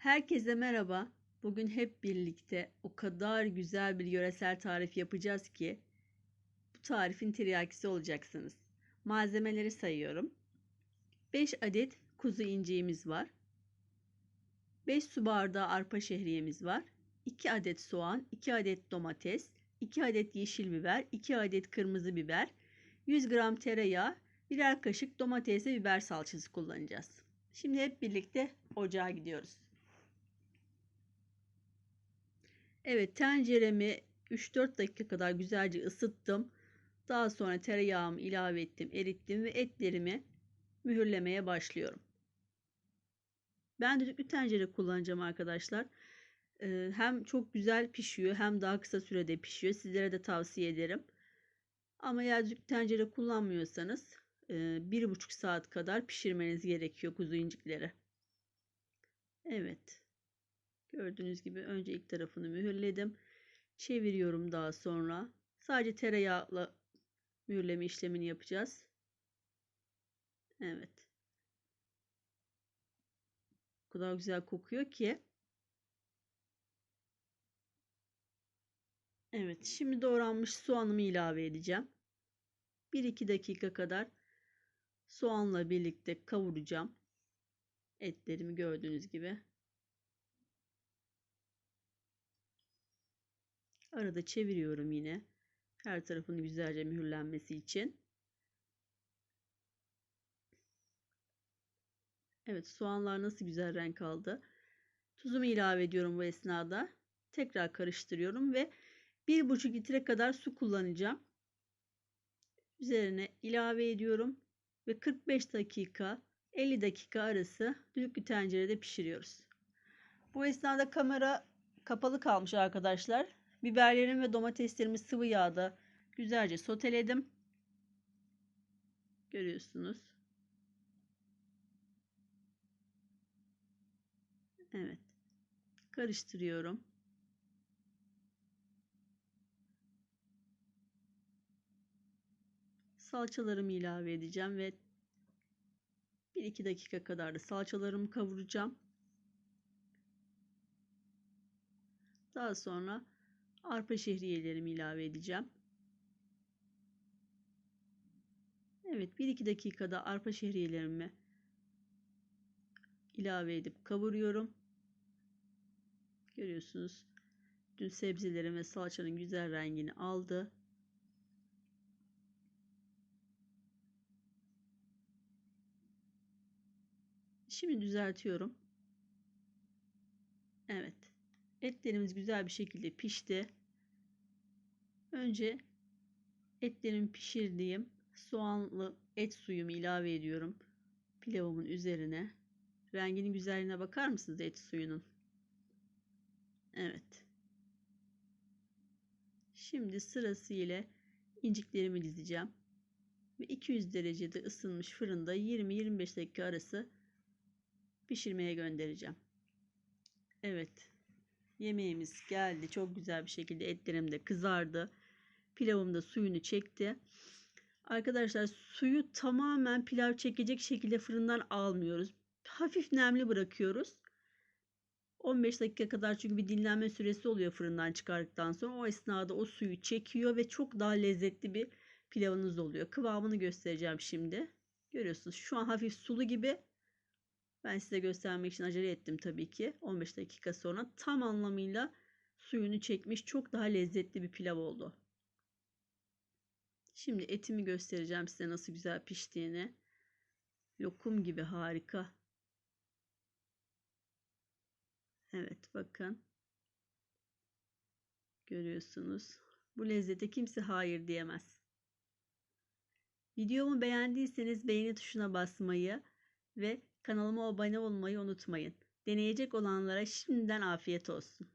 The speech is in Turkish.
Herkese merhaba. Bugün hep birlikte o kadar güzel bir yöresel tarif yapacağız ki bu tarifin tiryakisi olacaksınız. Malzemeleri sayıyorum. 5 adet kuzu inciğimiz var. 5 su bardağı arpa şehriyemiz var. 2 adet soğan, 2 adet domates, 2 adet yeşil biber, 2 adet kırmızı biber, 100 gram tereyağı, birer kaşık domates ve biber salçası kullanacağız. Şimdi hep birlikte ocağa gidiyoruz. Evet tenceremi 3-4 dakika kadar güzelce ısıttım. Daha sonra tereyağımı ilave ettim, erittim ve etlerimi mühürlemeye başlıyorum. Ben düdüklü tencere kullanacağım arkadaşlar. Ee, hem çok güzel pişiyor hem daha kısa sürede pişiyor. Sizlere de tavsiye ederim. Ama eğer düdüklü tencere kullanmıyorsanız e, bir buçuk saat kadar pişirmeniz gerekiyor kuzu incikleri. Evet. Gördüğünüz gibi önce ilk tarafını mühürledim. Çeviriyorum daha sonra. Sadece tereyağla mühürleme işlemini yapacağız. Evet. O kadar güzel kokuyor ki. Evet, şimdi doğranmış soğanımı ilave edeceğim. 1-2 dakika kadar soğanla birlikte kavuracağım. Etlerimi gördüğünüz gibi. Arada çeviriyorum yine. Her tarafını güzelce mühürlenmesi için. Evet soğanlar nasıl güzel renk aldı. Tuzumu ilave ediyorum bu esnada. Tekrar karıştırıyorum ve 1,5 litre kadar su kullanacağım. Üzerine ilave ediyorum ve 45 dakika 50 dakika arası düdüklü tencerede pişiriyoruz. Bu esnada kamera kapalı kalmış arkadaşlar. Biberlerim ve domateslerimi sıvı yağda güzelce soteledim. Görüyorsunuz. Evet. Karıştırıyorum. Salçalarımı ilave edeceğim ve 1-2 dakika kadar da salçalarımı kavuracağım. Daha sonra arpa şehriyelerimi ilave edeceğim. Evet 1-2 dakikada arpa şehriyelerimi ilave edip kavuruyorum. Görüyorsunuz. Dün sebzelerin ve salçanın güzel rengini aldı. Şimdi düzeltiyorum. Evet. Etlerimiz güzel bir şekilde pişti. Önce etlerimi pişirdiğim soğanlı et suyumu ilave ediyorum pilavımın üzerine. Renginin güzelliğine bakar mısınız et suyunun? Evet. Şimdi sırasıyla inciklerimi dizeceğim. Ve 200 derecede ısınmış fırında 20-25 dakika arası pişirmeye göndereceğim. Evet. Yemeğimiz geldi. Çok güzel bir şekilde etlerim de kızardı. Pilavım da suyunu çekti. Arkadaşlar suyu tamamen pilav çekecek şekilde fırından almıyoruz. Hafif nemli bırakıyoruz. 15 dakika kadar çünkü bir dinlenme süresi oluyor fırından çıkardıktan sonra. O esnada o suyu çekiyor ve çok daha lezzetli bir pilavınız oluyor. Kıvamını göstereceğim şimdi. Görüyorsunuz şu an hafif sulu gibi. Ben size göstermek için acele ettim tabii ki. 15 dakika sonra tam anlamıyla suyunu çekmiş çok daha lezzetli bir pilav oldu. Şimdi etimi göstereceğim size nasıl güzel piştiğini. Lokum gibi harika. Evet bakın. Görüyorsunuz. Bu lezzete kimse hayır diyemez. Videomu beğendiyseniz beğeni tuşuna basmayı ve kanalıma abone olmayı unutmayın. Deneyecek olanlara şimdiden afiyet olsun.